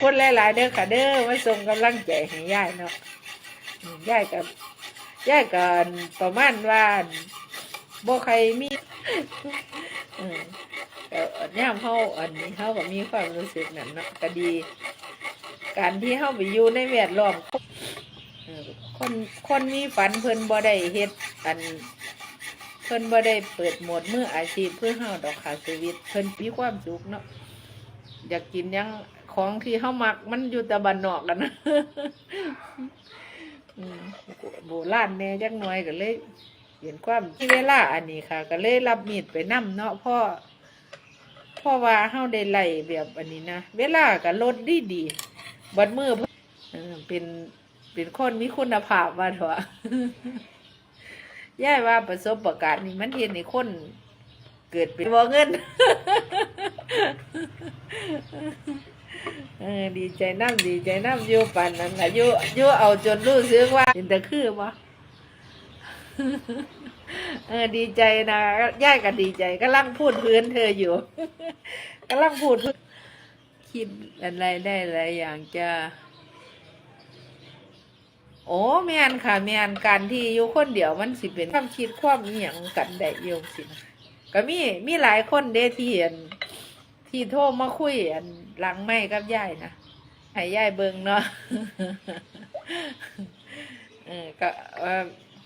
คนหลายๆเด้อค่ะเด้อมาส่งกำลังใจให้ยายเนาะยายกับยายกันประมาณว่าบ่ใครมีอืมเอ่อย่ามเฮาอันนี้เฮาก็มีความรู้สึกนั่นเนาะก็ดี การที่เฮาไปอยู่ในแวดล้อมคนคนมีฝันเพิ่นบ่ได้เฮ็ดอันเพิ่นบ่ได้เปิดหมดมืออาชีพเพื่อเฮาดอกค่ะชีวิต เพิ่นมีความสุขเนาะอยากกินยัง ของที่เฮามักมันอยู่แต่บ้านนอกกันนะโบราณแหน่จักหน่อยก็เลยเห็นความที่เวลาอันนี้ค่ะ ก็เลยรับมีดไปนํเนาะพ่อพ่อว่าเฮาได้ไล่แบบอันนี้นะเวลาก็ลดดีดีบัดมือเพิ่อเป็นเป็นคนมีคุณภาพว่าเถอะย่ายว่าประสบประการณ์นี่มันเห็นในคนเกิดเป็นบ่เงิน ดีใจน้ำดีใจน้ำอยู่ปันนั้นค่ะอยู่อยู่เอาจนรู้สึกว่าเป็นตะคือบ่เออดีใจนะย่ายก็ดีใจกำลังพูดพื้นเธออยู่กำลังพูดคิดอะไรได้หลายอย่างจะโอ้แม่นค่ะแม่นการที่อยู่คนเดียวมันสิเป็นความคิดความอหย่างกันได้โยมสินะก็มีมีหลายคนเด้ที่เห็นที่โทรมาคุยอันหลังไม่กับยายนะ ให้ยายเบิงเนาะเออก็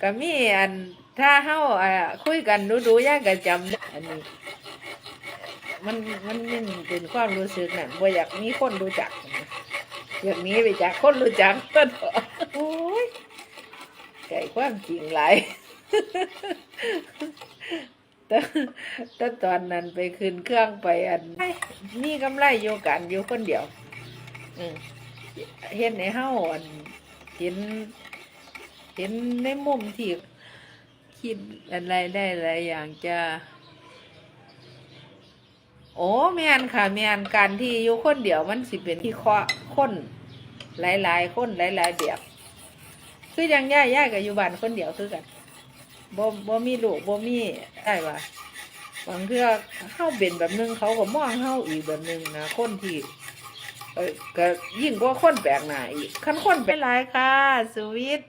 ก็มีอันถ้าเฮาอ่าคุยกันดูดูยายก็จำอันนี้ มันมันมันเป็นความรู้สึกนั่นบ่อยากมีคนรู้จักอยากหนี้ไปจากคนรู้จักก็โอ้ยไก่ความจริงหลายแต่แต่ตอนนั้นไปขึ้นเครื่องไปอันมีกำไรอยู่กันอยู่คนเดียว เห็นในเฮาอันเห็น เห็นในมุมที่คิดอะไรได้หลายอย่างจะโอ้แม่นค่ะแม่นการที่อยู่คนเดียวมันสิเป็นที่เคราะห์คนหลายๆคนหลายๆแบบคือยังย่ายย่ายกับอยู่บ้านคนเดียวคือกันบ่บ่มีลูกบ่มีได้ว่าบางเทื่อเฮาเป็นแบบนึงเขาก็มองเฮาอีกแบบนึงนะคนที่ เออก็ยิ่งกว่าคนแปลกหน้าอีกคันคนเป็นหลายค่ะสวิต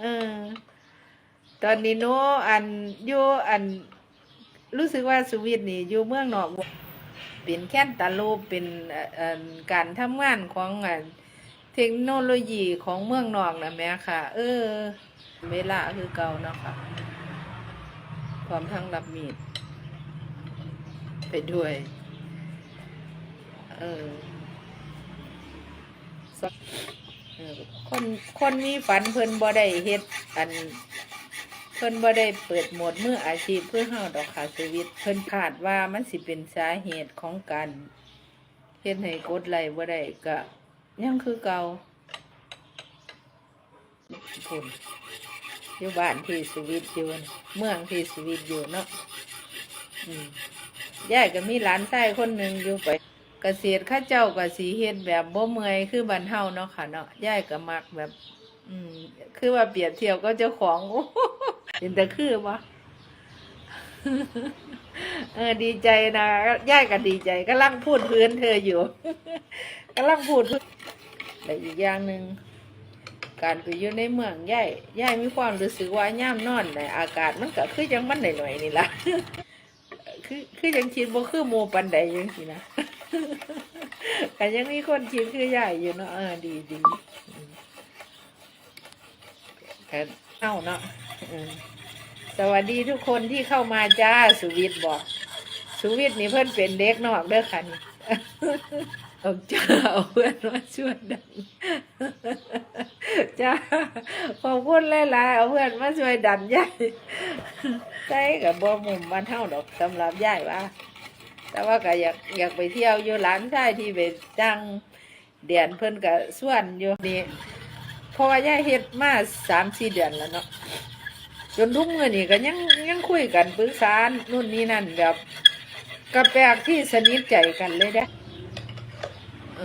เออตอนนี้โนอันอยู่อัน รู้สึกว่าสวิตนี่อยู่เมืองนอกเป็นแค่นตาลูปเป็นการทำงานของเทคโนโลยีของเมืองนอกนะแม่ค่ะ เออ เวลาคือเก่าเนาะค่ะพร้อมทั้งรับมีด ไปด้วย เออ คนคนมีฝันเพิ่นบ่ได้เฮ็ดอัน เพิ่นบ่ได้เปิดหมดมืออาชีพเพื่อเฮาดอกค่ะชีวิต เพิ่นคาดว่ามันสิเป็นสาเหตุของการเฮ็ดให้กดไหลบ่ได้ก็ยังคือเก่าพุ่นอยู่บ้านที่สวิตอยู่เมืองที่สวิตอยู่เนาะอืมยายก็มีหลานชายคนหนึ่งอยู่ไป เกษตรข้าเจ้าก็สีเฮ็ดแบบบ่เมื่อยคือบ้านเฮาเนาะค่ะเนาะย่ายก็มักแบบ อืม คือว่าเปรียบเทียบก็เจ้าของโอ้เห็นแต่คือบ่เออดีใจนะย่ายก็ดีใจกำลังพูดพื้นเธออยู่กำลังพูดพื้นแต่อีกอย่างหนึ่งการไปอยู่ในเมืองย่ายย่ายมีความรู้สึกว่าย่ามนอนในอากาศมันก็คือยังมันหน่อยๆนี่ละคือคือยังคิดบ่คือโมปันใดยังสินะ ก็ยังมีคนคิดคือย่ายอยู่เนาะเออดีดีอืมก็เอาเนาะสวัสดีทุกคนที่เข้ามาจ้าสุวิทย์บอกสุวิทย์นี่เพิ่อนเป็นเด็กนอกเด้อค่ะนี่เอาจ้าเอาเพื่อนมาช่วยดันจ้าขอบคุณหลายๆเอาเพื่อนมาช่วยดันยายใช่กับบ่มุมบ้านเท่าดอกสำหรับยายว่า แต่ว่าก็อยากอยากไปเที่ยวอยู่หลานชายที่ไปจังเดียนเพิ่นก็ส่วนอยู่นี่เพราะว่ายาเฮ็ดมาสามสี่เดือนแล้วเนาะจนทุกมื้อนี่ก็ยังยังคุยกันปรึกษานู่นนี่นั่นแบบกระแปลกที่สนิทใจกันเลยเด้อ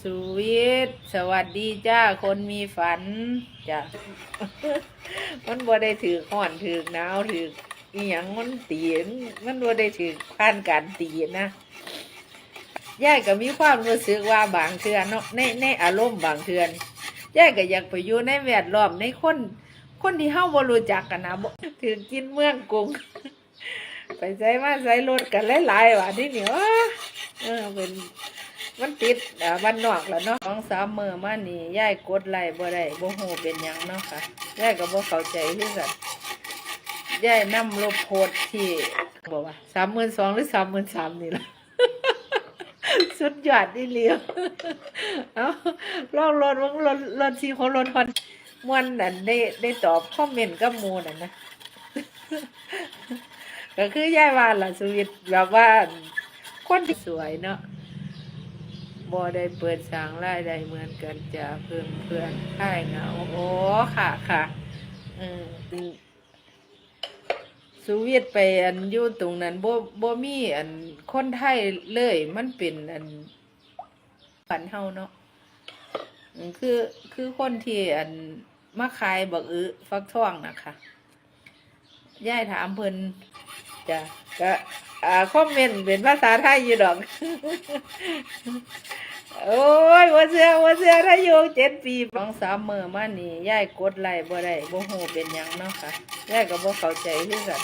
สวีทสวัสดีจ้า คนมีฝันจ้ะ มันบ่ได้ถือห่อนถือหนาวถือ อีหยังมันตีนมันบ่ได้ถือผ่านการตีนะยายก็มีความรู้สึกว่าบางเทื่อเนาะในในอารมณ์บางเทื่อยายก็อยากไปอยู่ในแวดล้อมในคน คนที่เฮาบ่รู้จักกันนะถือกินเมืองกรุงไปใส่มาใส่รถกันหลายๆว่ะที่นี่ว้าเออเป็นมันติดอ่าบ้านนอกแล้วเนาะสองสามมื้อมานี่ยายกดไลค์บ่ได้บ่ฮู้เป็นยังเนาะค่ะยายก็บ่เข้าใจคือกัน ยายนำลบโพสต์ที่บอกว่า32,000หรือ33,000นี่ล่ะสุดยอดนี่เลียวเอาลองรถวังรถรถที่เขารถฮอนมวนนั่นได้ได้ตอบคอมเมนต์กับมูนั่นนะก็คือยายว่าล่ะสวิตแบบว่าคนที่สวยเนาะบ่ได้เปิดสางรายได้เหมือนกันจะเพื่อนเพื่อนค่เงาโอ้ค่ะค่ะ อืม สุวิทย์ไปอันอยู่ตรงนั้นบ่บ่มีอันคนไทยเลยมันเป็นอันฝันเฮาเนาะอืมคือคือคนที่อันมาขายบักอึฟักทองนะคะยายถามเพิ่นจ้ะก็อ่าคอมเมนต์เป็นภาษาไทยอยู่ดอก โอ้ยว่าเสือว่าเสือถ้าอยู่เจ็ดปีสองสามมือมานี่ยายกดไลค์บ่ได้บ่ฮู้เป็นหยังเนาะค่ะยายก็บ่เข้าใจคือกัน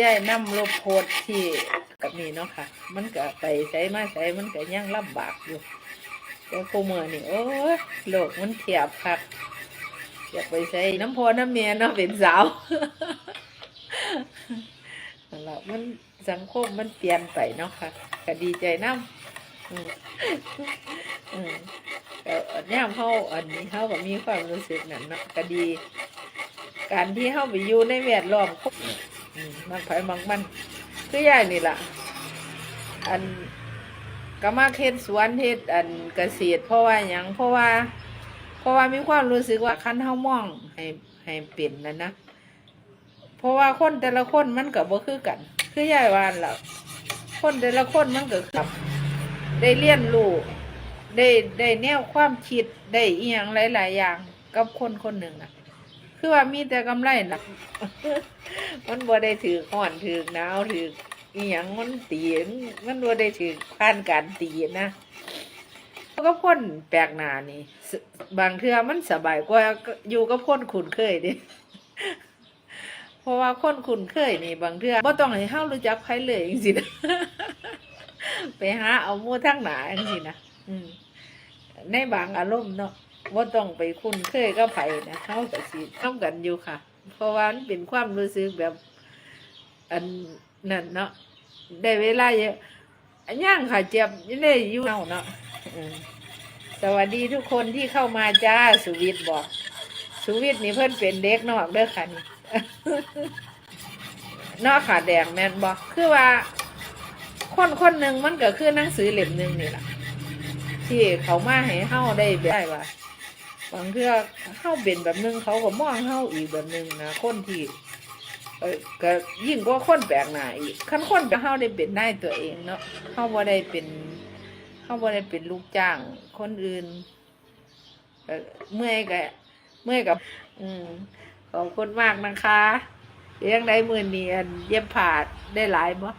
ยายนำลบโพสต์ที่กับนี่เนาะค่ะ มันก็ไปใช้มาใช้มันก็ยังลำบากอยู่แต่คู่มือนี่โอ้ยโลกมันเทียบคักอยากไปใช้น้ำพอน้ำเมียเนาะเป็นสาวนั่นล่ะมันสังคมมันเปลี่ยนไปเนาะค่ะก็ดีใจน้ำ อืมอืมก็ย่ามเขาอันนี้เขาก็มีความรู้สึกนั่นนะก็ดี การที่เขาไปอยู่ในแวดล้อมมันไผมักมันคือยายนี่ล่ะ อันก็มาเฮ็ดสวนเฮ็ดอันเกษตร เพราะว่าหยังเพราะว่า เพราะว่ามีความรู้สึกว่าคันเฮามองให้ให้เป็นนั่นนะเพราะว่าคนแต่ละคนมันก็บ่คือกัน คือยายว่านั่นล่ะคนแต่ละคนมันก็ครับ ได้เรียนรู้ได้ได้แนวความคิดได้เอีหยังหลาย ๆ อย่างกับคนคนหนึ่งน่ะ คือว่ามีแต่กำไรนะมันบ่ได้ถือห้อนถือหนาวถือเอียงมันตีนมันบ่ได้ถือผ่านการตีนะก็คนแปลกหน้านี่ บางเทื่อมันสบายกว่าอยู่กับคนคุ้นเคยดิเพราะว่าคนคุ้นเคยนี่ บางเทื่อบ่ต้องให้เฮารู้จักไผเลยจังซี่น ไปหาเอามู่ทางหน้าจังซี่นะอืมในบางอารมณ์เนาะบ่ต้องไปคุ้นเคยกับไผนะเฮาก็สิทำกันอยู่ค่ะ เพราะว่ามันเป็นความรู้สึกแบบ อันนั่นเนาะได้เวลาเยอะอันย่างค่ะเจ็บยังได้อยู่เนาเนาะสวัสดีทุกคนที่เข้ามาจ้าสุวิทย์บอก สุวิทย์นี่เพิ่อนเป็นเด็กนอกเด้อค่ะนี่นอกขาแดงแมนบอกคือว่า คนคนหนึ่งมันก็คือหนังสือเล่มหนึ่งนี่แหละที่เขามาให้เฮาได้แบบได้ว่าบางเทื่อเฮาเป็นแบบหนึงเขาก็มองเฮาอีกแบบหนึงนะคนที่เออก็ยิ่งกว่าคนแปลกหน้าอีกคันคนแบบเฮาได้เป็นนายตัวเองเนาะเฮาบ่ได้เป็นเฮาบ่ได้เป็นลูกจ้างคนอื่นเมื่อยก็เมื่อยกับ อืมขอบคุณมากนะคะเลี้ยงได้มื่นนี้อันเย็บผาดได้หลายบ่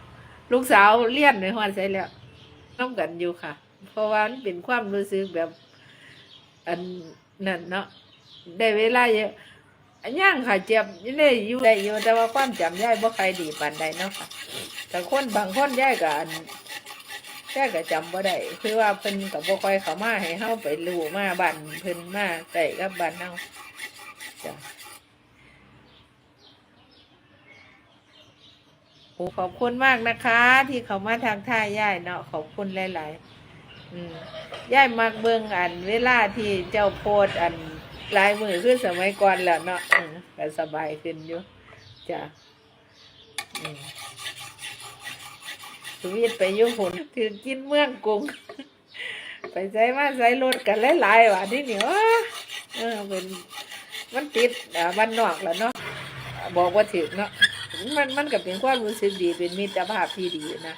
ลูกสาวเลี้ยนในหองใส่แล้วน้องกันอยู่ค่ะ เพราะว่ามันเป็นความรู้สึกแบบ อันนั่นเนาะได้เวลาเยอะอันย่างค่ะเจ็บยังได้อยู่ได้อยู่แต่ว่าความจำย่ายบ่ใครดีปานใดเนาะค่ะ แต่คนบางคนย่ายก็อันย่ายก็จำบ่ได้คือว่าเพิ่นก็บ่ค่อยเข้ามาให้เฮาไปรู้มาบ้านเพิ่นมาใกล้กับบ้านเฮาจ้ะ โอ้ขอบคุณมากนะคะ ที่เขามาทางท่าย่ายเนาะขอบคุณหลายๆอืมย่ายมักเบิ่งอัน เวลาที่เจ้าโพดอันลายมือคือสมัยก่อนแล้วเนาะอืมก็สบายขึ้นอยู่จ้ะอืมสวีทไปอยุ่หุ่นถือกินเมืองกรุง ไปใส่มาใส่รถกันหลายๆว่ะที่เนี่วเออเป็นมันติดอ่าบ้านนอกแล้วเนาะบอกว่าถึงเนาะ มันมันก็เป็นความรู้สึกดีเป็นมิตรภาพที่ดีนะ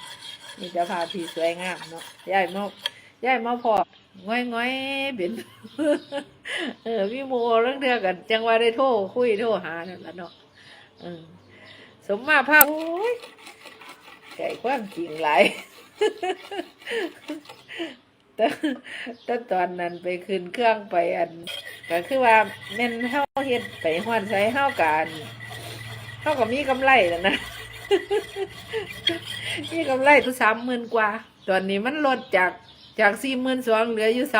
มิตรภาพที่สวยงามเนาะยายมอกยายมาพอง่อยง่อยเป็นเออพี่โมเรื่องเดียวกัน จังว่าได้โทรคุยโทรหานั่นละเนาะเออสมมาภาพโอ้ยไก่ความจริงหลายแต่แต่ตอนนั้นไปขึ้นเครื่องไปอันก็คือว่าแม่นเฮาเฮ็ดไปฮอดไสเฮากัน เฮาก็มีกำไรแล้วนะ มีกำไรทุกสามหมื่นกว่า ตอนนี้มันลดจากจากสี่หมื่นสองเหลืออยู่สาม